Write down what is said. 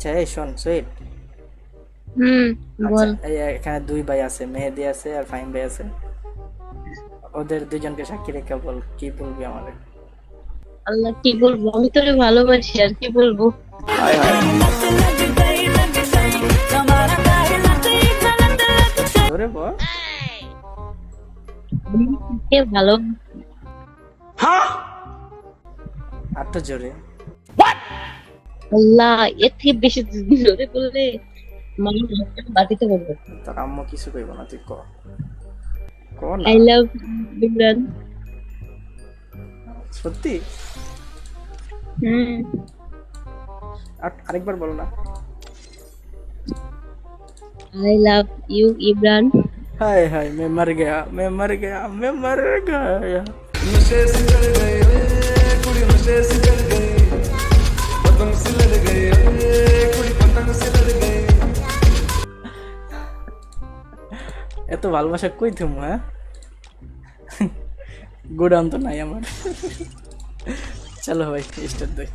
আচ্ছা এই শোন সুইট। হুম বল। আচ্ছা, এখানে দুই ভাই আছে মেহেদি আছে আর ফাইম ভাই আছে। ওদের দুজনকে সাক্ষী রেখে বল কি বলবি আমাদের আল্লাহ কি বলব? আমি তোরে ভালোবাসি আর কি বলব? হায় হায়। বল। ভালো? আর তো জোরে। আল্লাহ এর থেকে বেশি জোরে বললে মানুষ বাটিতে বলবে তোর আম্মু কিছু কইব না তুই ক ক না আই লাভ ইমরান সত্যি হুম আর আরেকবার বলো না আই লাভ ইউ ইমরান हाय हाय मैं मर गया मैं मर गया मैं मर गया এত ভালোবাসা কই থেমো হ্যাঁ? গোডাউন তো নাই আমার। চলো ভাই স্টার্ট দেয়